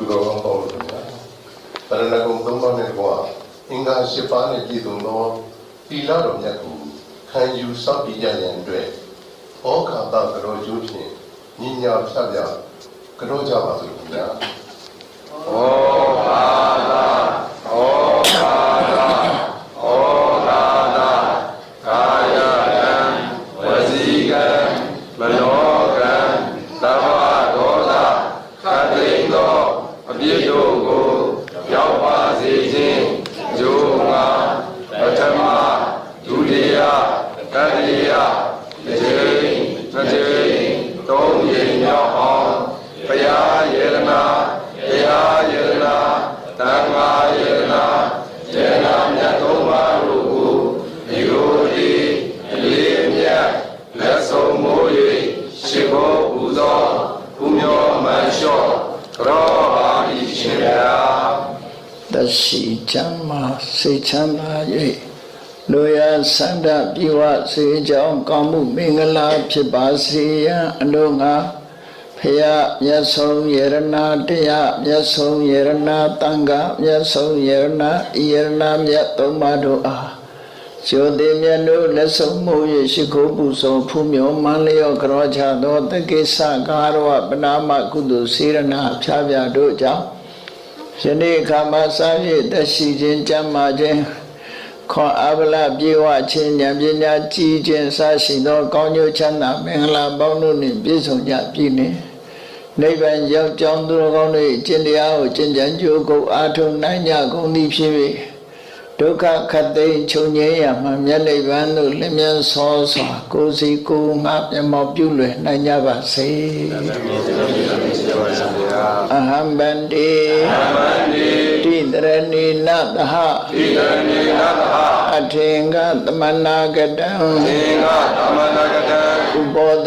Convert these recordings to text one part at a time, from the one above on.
သူတော်ကောင်းပေါ့လို့ဗျာတရဏဂုံသုံးပါးနဲ့ကွာအင်္ဂါ၈ပါးနဲ့ပြည့်စုံသောသီလတော်မြတ်ကိုခံယူစောင့်တည်ကြရန်အတွက်ဩဃာတကရောကျိုးဖြင့်ညီညာဖြတ်ပြကရောကြပါစို့ခင်ဗျာဩဘာသာဩဘာသာဩဘာသာကာယကံဝစီကံမနောကံသဗ္ဗဒောသခတ်သိမ်းသောအပြစ်တို့ကိုရောက်ပါစေခြင်းဂျိုးငါပထမဒုတိယတတိယတစ်ချိန်နှစ်ချိန်သုံးချိန်မြောက်အောင်ဘုရားယေရနာတရားယေရနာသံဃာယေရနာယေရနာမြတ်သုံးပါးတို့ကိုဒီလိုဒီအလေးအမြတ်လက်ဆုံးမိုး၍ရှိခိုးပူဇော်ဘုမြောမန်လျှော့ကြောပါဤရှင်ဗျာ သက်ရှိချမ်းသာ စိတ်ချမ်းသာ၍လူရဆန္ဒပြေဝစေကြောင်းကောင်းမှုမင်္ဂလာဖြစ်ပါစေရန်အလို့ငါဖယားမြတ်ဆုံးယရနာတရားမြတ်ဆုံးယရနာတန်ခါမြတ်ဆုံးယရနာဤယရနာမြတ်သုံးပါးတို့အားကျိုတိမြတ်တို့လက်ဆုံးမှု၍ရှိခိုးပူဇော်ဖူးမြော်မန်းလျော့ကြောချသောတက္ကိစ္စကာရဝပနာမကုသိုလ်စေရနာဖြားပြတို့ကြောင့် ယနေ့အခါမှာစာရည်တက်ရှိခြင်းကြမ်းမာခြင်းခွန်အဗလပြေဝခြင်းဉာဏ်ပညာကြီးခြင်းစရှိသောကောင်းကျိုးချမ်းသာမင်္ဂလာပေါင်းတို့နှင့်ပြည့်စုံကြပြီနှင့်နိဗ္ဗာန်ရောက်ကြောင်းသူတော်ကောင်းတို့၏ကျင့်တရားကိုကျင့်ကြံကြိုးကိုအားထုတ်နိုင်ကြကုန်သည်ဖြစ်၍ဒုက္ခခတ်သိမ်းချုပ်ငြိမ်းရမှမြတ်နိဗ္ဗာန်သို့လင်းမြန်ဆောစွာကိုယ်စီကိုယ်ငါမျက်မှောက်ပြုလွယ်နိုင်ကြပါစေ အဟံဗန္တိမန္တိတိတရဏိနသဟဣဒံနေနသဟအထေင္ကသမနာကတံသင်္ဃသမဏဂ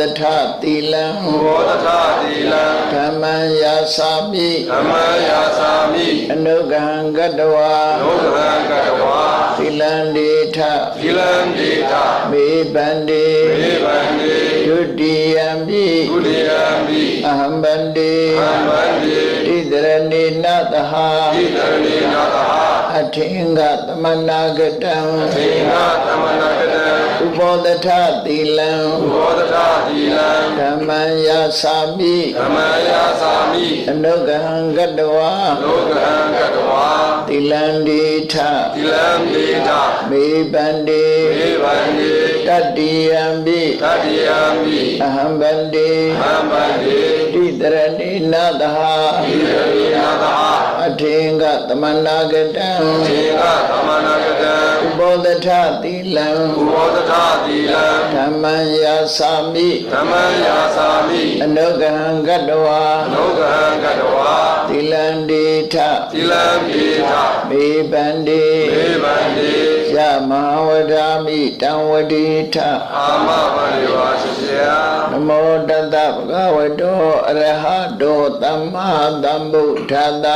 တံဥပောတထသီလံဘောဓသတိလံဓမ္မံယာစာမိဓမ္မယာသာမိအနုဂံကတဝါလောကံကတဝါသီလံဒေထသီလံဒေတာမေဗန္တိမေဗန္တိဒုတိယံပိကုရိယံမိအဟံဗန္တိသံဗန္တိ တိတရဏိနသဟဣဒံနေနသဟအထေင္ကသမနာကတံသင်္ဃသမဏဂတံဥပောတထသီလံဘောဓသတိလံဓမ္မံယာစာမိဓမ္မယာသာမိအနုဂံကတဝါလောကံကတဝါသီလံဒီထသီလံဒေတာမေဗန္တိမေဗန္တိတတ္တိယံပိတတိယံမိအဟံဗန္တိသံဗန္တိ တိတရဏိနသဟဣဒံနေနသဟအထေင္ကသမနာကတံသင်္ဃသမဏဂတံဥပောတထသီလံဥဘောဓသတိလံဓမ္မံယာစာမိဓမ္မယာသာမိအနုဂံကတဝါလောကံကတဝါသီလံဒီထသီလံဒေတာမေဗန္တိမေဗန္တိယ မဟာဝဒာမိတံဝတိထအာမဗန္တိဝါရှိစေယနမောတတဗုဒ္ဓဝတ္တောအရဟတောသမ္မာသမ္ဗုဒ္ဓတ္တ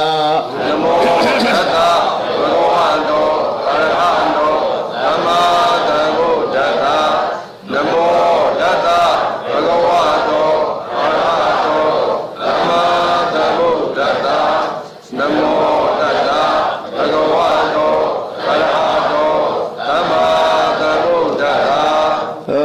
နမောတတ္တဘဂဝန္တောအရဟံတောသမ္မာသမ္ဗုဒ္ဓတ္တနမောတတ္တဘဂဝန္တောအရဟံတောသမ္မာသမ္ဗုဒ္ဓတ္တနမောတတ္တဘဂဝန္တောအရဟံတောသမ္မာသမ္ဗုဒ္ဓတ္တ ဗု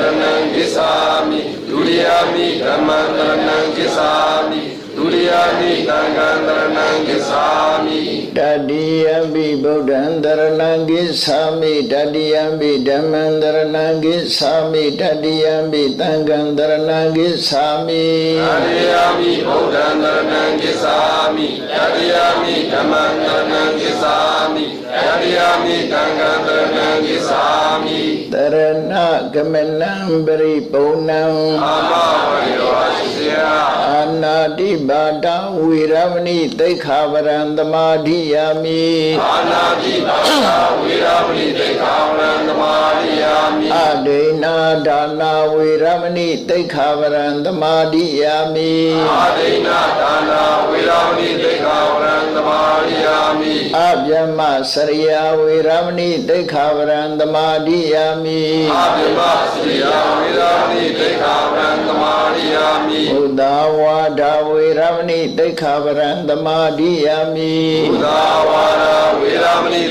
ိ ယမိဓမ္မံတရဏံကိသာမိဒုတိယမိသံဃံတရဏံကိသာမိတတိယံပိဗုဒ္ဓံတရဏံကိသာမိတတိယံပိဓမ္မံတရဏံကိသာမိတတိယံပိသံဃံတရဏံကိသာမိတတိယမိဘုဒ္ဓံတရဏံကိသာမိတတိယမိဓမ္မံတရဏံကိသာမိ တတိယမိသံဃံတရဏံကိသာမိတရဏဂမနံပရိပုံဏံအာမဝေယောရှိစေယယအာနာတိပါဒံဝေရမဏိသိက္ခာပရံသမာဓိယာမိအာနာတိပါဒဝေရမဏိတေခာဝရံသမာရိယာမိအဒိနာဒါနာဝေရမဏိသိက္ခာပရံသမာဓိယာမိအာဒိနာဒါနာဝေ မစရိယာဝေရမဏိသိက္ခာပရံသမာဓိယာမိအာဗိမစီယဝေရမဏိတေခာဝရံသမာရိယာမိဘုဒ္ဓဝါဒဝေရမဏိသိက္ခာပရံသမာဓိယာမိဘုရားဝါဒဝေရမဏိတေခာဝရံ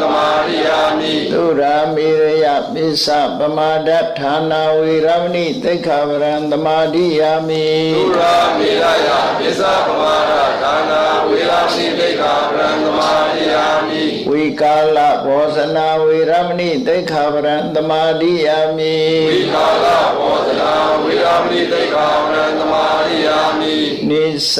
သမာရိယာမိသုရာမေရယပိစ္ဆပမာဒဌာနာဝေရမဏိသိက္ခာပရံသမာဓိယာမိသုရာမေရယပိစ္ဆပမာဒဒါနာဝေရမဏိတေခာဝရံသမာရိယာမိဝိကာလဘောဇနာဝေရမဏိသိက္ခာပရံသမာဓိယာမိဝိကာလဘောဇနာဝေရမဏိတေခာဝရံသမာရိယာမိနိ စ္စ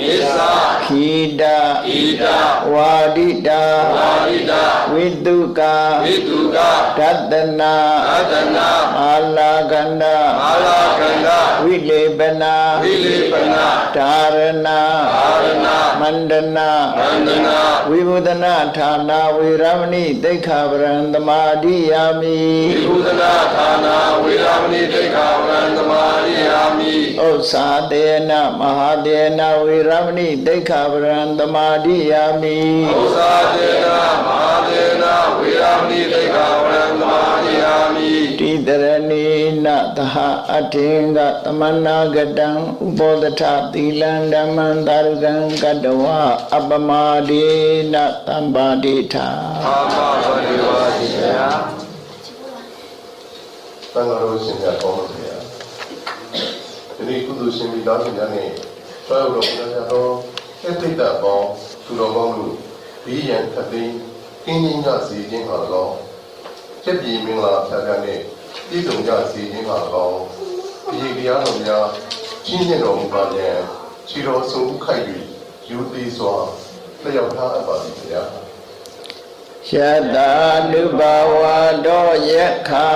ဣသခိတဣဒဝါဒိတာဝါရိဒဝိတုကာဝိတုကဒတနာအတနာအာလာကန္ဒအာလာကန္ဒဝိလေပနာဝိလိပနာဓာရဏအာရဏမန္တနာဗန္ဒနာဝိဘုဒနာဌာနာဝေရမဏိသိက္ခာပရံသမာဓိယာမိဝိဘုဒနာဌာနာဝေရမဏိတေခာဝရံသမာရိယာမိ ဥစ္စာတေနမဟာတေနဝေရမဏိသိက္ခာပရံသမာဓိယာမိဥစ္စာတေနာမဟာတေနာဝေရမဏိတေခာဝရံသမာရိယာမိတိတရဏိနသဟအထေင်္ဂသမဏဂတံဥပောဒထသီလံဓမ္မံတာရုကံကတဝအပမဒေနသံပါတိထာအာမဘဂဝါတိယတန်ဃာတော်ရှင်များကောင်းပါစေ။ ဒီနေ့ကုသိုလ်ရှင်မိသားစုများနဲ့ဆွဲတော်ဘုရားတော်အတိတ်တပေါင်းသူတော်ကောင်းတို့ဘေးရန်ခတ်သိမ်းကင်းကြီးကစီခြင်းဟာ၎င်းချက်ပြည်မင်္ဂလာဖြာဖြာနဲ့ပြည်စုံကြစီခြင်းဟာ၎င်းဒီတရားတော်များကြီးမြတ်တော်မူပါပြန်ခြေတော်ဆုံးဥခိုက်၍ယူသေးစွာလျှောက်ထားအပ်ပါသည်ဗျာ။ယတာနုဘဝတောယက္ခာ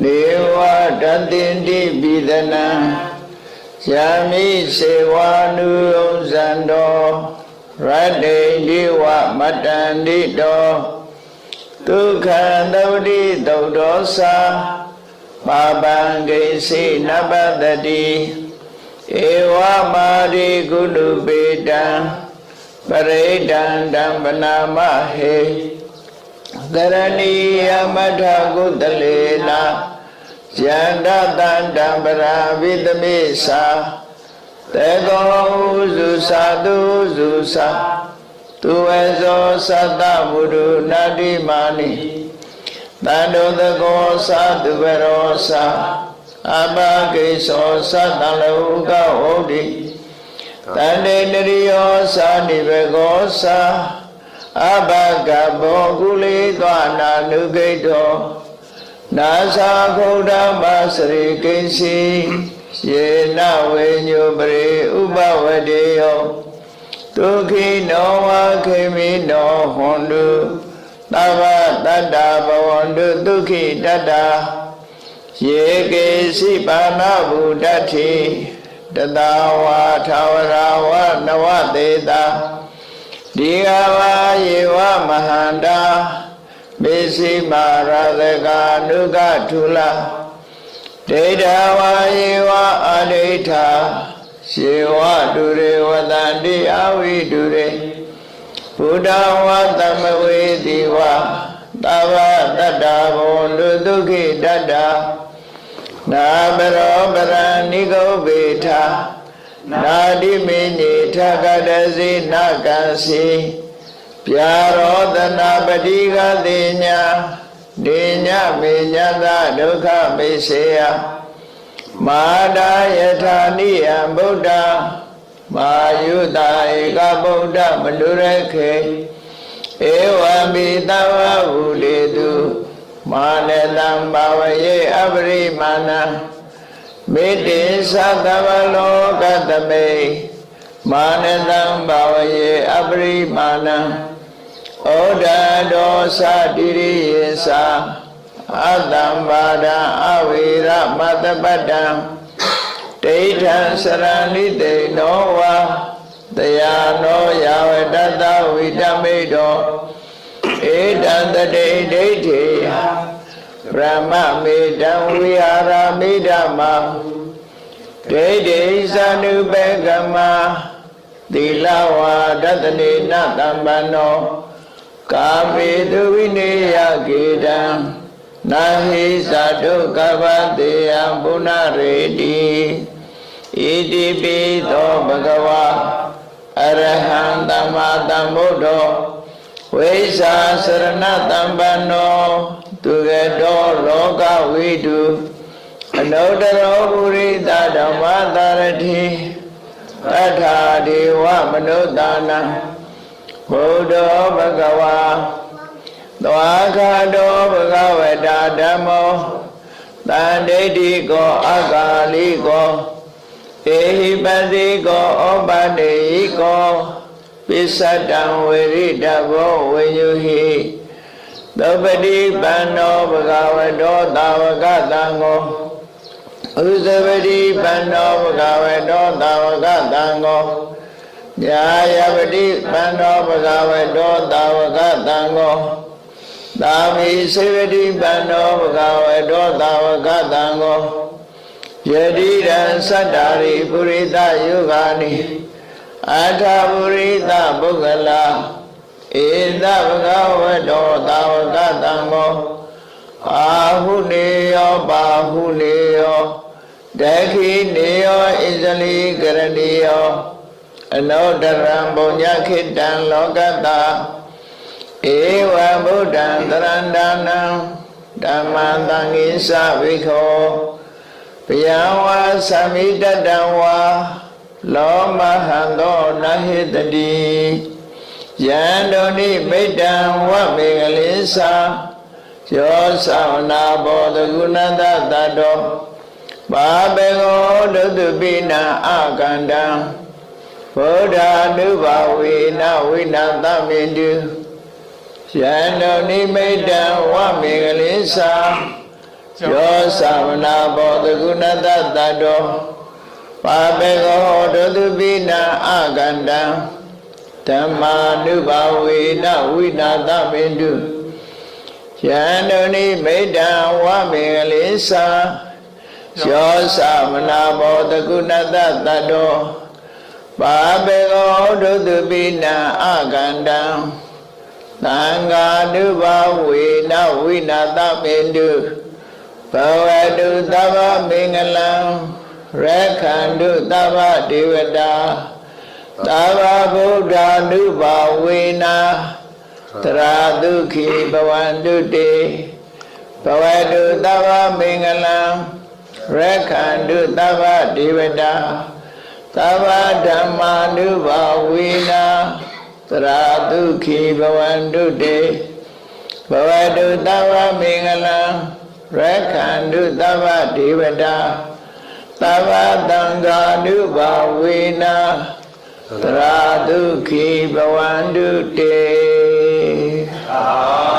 နေဝတတိတိပိဒနံယမိစေဝနုဥဇံတောရတ္တိဒီဝမတ္တန္တိတောဒုက္ခံသဝတိသုတ်တောသာပါပံဂိစိနပတ္တိဧဝမာရိကုတုပေတံပရိဒံတံပနာမဟေ ကရဏီယမထကုတလေနာယန္တတန္တံပရာဝိတမိသာတေကောဥစုသာတုစုသာသူဝေဇောသတ္တဝုဒုနာတိမာနိတန္တောတကောသာသူဝရောသာအဘဂိသောသတ္တလောကဝုဒ္ဓိတန္တေနရိယောသာနိဘကောသာ အဘဂဘောကုလေသောနာနုဂိတောနာသာခုဒ္ဓမစရိကိဉ္စီယေနဝေညုပရိဥပဝတေယောဒုက္ခိနောဝခေမိနောဟွန်တုသဗ္ဗတတ္တဘဝန္တုဒုက္ခိတတ္တာယေကေစီပါဏဗုဒ္ဓတိတတဝါထာဝရဝနဝတေတာ ဒီဃဝါယေဝမဟန္တာမေစိမာရသကာနုကထုလဒိဋ္ဌဝါယေဝအာဒိဋ္ဌာယေဝတုရေဝတန္တိအဝိတုရေဘုဒ္ဓဝါသမဝေတိဝါသဗ္ဗတတ္တဘောနုဒုက္ခိတတ္တာနာဘရောပရဏိကုပေထ နာတိမေညေထကတစီနကံစီပြာရောတနာပတိကတိညာဒေညမေညသဒုက္ခမေစေယမာတာယထာနိယံဗုဒ္ဓမာယုတာဧကဗုဒ္ဓမနုရခေဧဝံပိတဝဝုလေတုမာနတံဘာဝယေအပရိမာဏ မေတ္တိသသဗ္ဗလောကသမေမာနတံဘာဝယေအပရိမာဏဩဒဒောသတိရိယေသာအတံပါဒံအဝိရမတ္တပတ္တံဒိဋ္ဌံစရဏိတေနောဝါတရားနောယဝတတ္တဝိတမိတောဧတံတတိဒိဋ္ဌိ ဗြဟ္မမေတံဝိဟာရမိဓမ္မာဒိဋ္ဌိသနုပေကမသီလဝါဒတနေနတမ္ပန္နောကာမေတုဝိနေယကေတံနာဟိသတုကပ္ပတေယဘုနာရေတိဣတိပိသောဘဂဝါအရဟံသမ္မာသမ္ဗုဒ္ဓော ဝိဇာစရဏတမ္ပန္နောသူကတောလောကဝိတုအနုတ္တရောပုရိသဓမ္မတာရတိအထာဒေဝမနုဿာနံဘုဒ္ဓောဘဂဝါသွားခါတောဘဂဝတာဓမ္မောတန်ဒိဋ္ဌိကောအကာလိကောဧဟိပတိကောဩပတေဟိကော ပိစ္ဆတံဝေရိတဘောဝေယုဟိသောပတိပန္နောဘဂဝတောတာဝကတံကိုဥဇဝတိပန္နောဘဂဝတောတာဝကတံကိုညာယပတိပန္နောဘဂဝတောတာဝကတံကိုသာမိစေဝတိပန္နောဘဂဝတောတာဝကတံကိုယတိရံသတ္တာရိပုရိသယုဂာနိ အာထာပုရိသပုဂ္ဂလာဧသဘဂဝတောတာဝကတံမောအာဟုနေယောပါဟုနေယောဒခိနေယောဣဇလိကရဏီယောအနောတရံဘုံညခိတံလောကတာဧဝံဗုဒ္ဓံတရန္တနံဓမ္မံသံဃိသဝိခောဘယံဝါသမိတတံဝါ လောမဟံသောနဟိတတိယန္တုန်ိမိတ္တံဝမေကလေးသာယောသဝနာဘောတကုဏတတတောပါဘေကောဒုတုပိနာအကန္တံဗုဒ္ဓ ानु ဘာဝေနဝိနသမေတုယန္တုန်ိမိတ္တံဝမေကလေးသာယောသဝနာဘောတကုဏတတတော ပါပေကောဒုတုပိနာအကန္တံဓမ္မာနုဘာဝေနဝိနာသမေတုယန္တုန်ိမိတ္တံဝမေကလေးသာယောသမနာဘောတကုဏတတတောပါပေကောဒုတုပိနာအကန္တံသံဃာနုဘာဝေနဝိနာသမေတုဘဝတုသဗ္ဗမင်္ဂလံ ရခန္တုသဗ္ဗဒေဝတာသဗ္ဗဗုဒ္ဓ ानु ဘာဝေနာတရာဒုခိဘဝန္တုတေဘဝတုသဗ္ဗမင်္ဂလံရခန္တုသဗ္ဗဒေဝတာသဗ္ဗဓမ္မာ ानु ဘာဝေနာတရာဒုခိဘဝန္တုတေဘဝတုသဗ္ဗမင်္ဂလံရခန္တုသဗ္ဗဒေဝတာ သဗ္ဗတံဃာနုဘာဝေနာသရာဒုခိဘဝန္တုတေအာ